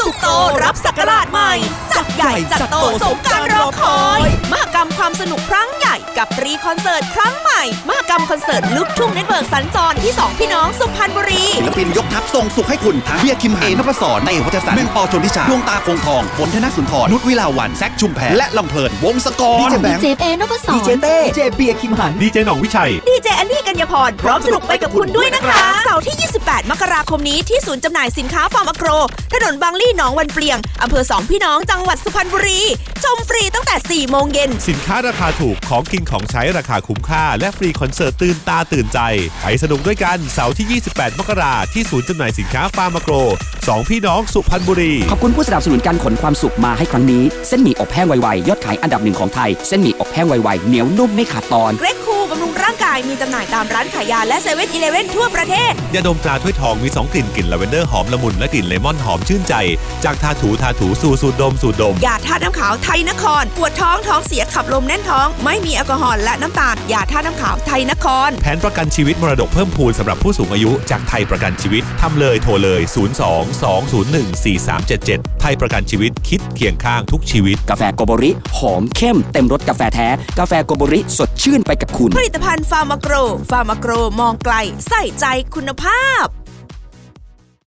สุขโตรับสักราชใหม่ จัดใหญ่จัดโตสมการรอคอยมหกรรมความสนุกครั้งใหญ่กับฟรีคอนเสิร์ตครั้งใหม่มหกรรมคอนเสิร์ตลุกทุ่งเน็ตเวิร์กสัญจรที่ 2 พี่น้องสุพรรณบุรี ศิลปินยกทัพส่งสุขให้คุณทั้งเบียร์คิมหันเอนพศรในวัฒสันแมงปอชนทิชาดวงตาคงทองฝนธนสุนทรนุชวิลาวันแซคชุมแพรและลำเพลินวงศกรดีเจแบงค์เจเอนพศดีเจรเต้ดีเจเบียร์คิมหันดีเจหน่องวิชัยดีเจแอนนี่กัญญาพรพร้อมสนุกไปกับคุณด้วยนะคะเสาร์ที่ 28มกราคมนี้ที่ศูนย์จำหน่ายสินค้าฟาร์มอโกร ถนนบางลี่หนองวันเปลียง อำเภอสองพี่น้องจังหวัดสุพรรณบุรี ชมฟรีตั้งแต่ 4 โมงเย็น สินค้าราคาถูกของกินของใช้ราคาคุ้มค่า และฟรีคอนเสิร์ตตื่นตาตื่นใจไปสนุกด้วยกันเสาร์ที่ 28 มกราที่ศูนย์จำหน่ายสินค้าฟาร์มโกรสองพี่น้องสุพรรณบุรี ขอบคุณผู้สนับสนุนการขนความสุขมาให้ครั้งนี้ เส้นหมี่อบแห้งไวๆยอดขายอันดับหนึ่งของไทย เส้นหมี่อบแห้งไวๆเหนียวนุ่มไม่ขาดตอนเกรกคู บำรุงร่างกายมีจำหน่ายตามร้านขายยาและเซเว่นอีเลเว่นทั่วประเทศ ยาดมตราถ้วยทองมี 2 กลิ่นกลิ่นลาเวนเดอร์หอมละมุนและกลิ่นเลมอนหอมชื่นใจ จากทาถูทาถูสู่สูดดมสูดดม ยาธาตุน้ำขาวไทยนคร ปวดท้องท้องเสียขับลมแน่นท้อง ไม่มีแอลกอฮอล์และน้ำตาลยาธาตุน้ำขาวไทยนคร แผนประกันชีวิตมรดกเพิ่มพูนสำหรับผู้สูงอายุจากไทยประกันชีวิตทำเลยโทรเลย 02-201-4377 ไทยประกันชีวิตคิดเคียงข้างทุกชีวิต กาแฟโกโบริ หอมเข้มเต็มรสกาแฟแท้ กาแฟโกโบริสดชื่นไปกับคุณผลิตภัณฑ์ฟาร์มโกร ฟาร์มโกรมองไกล ใส่ใจคุณภาพ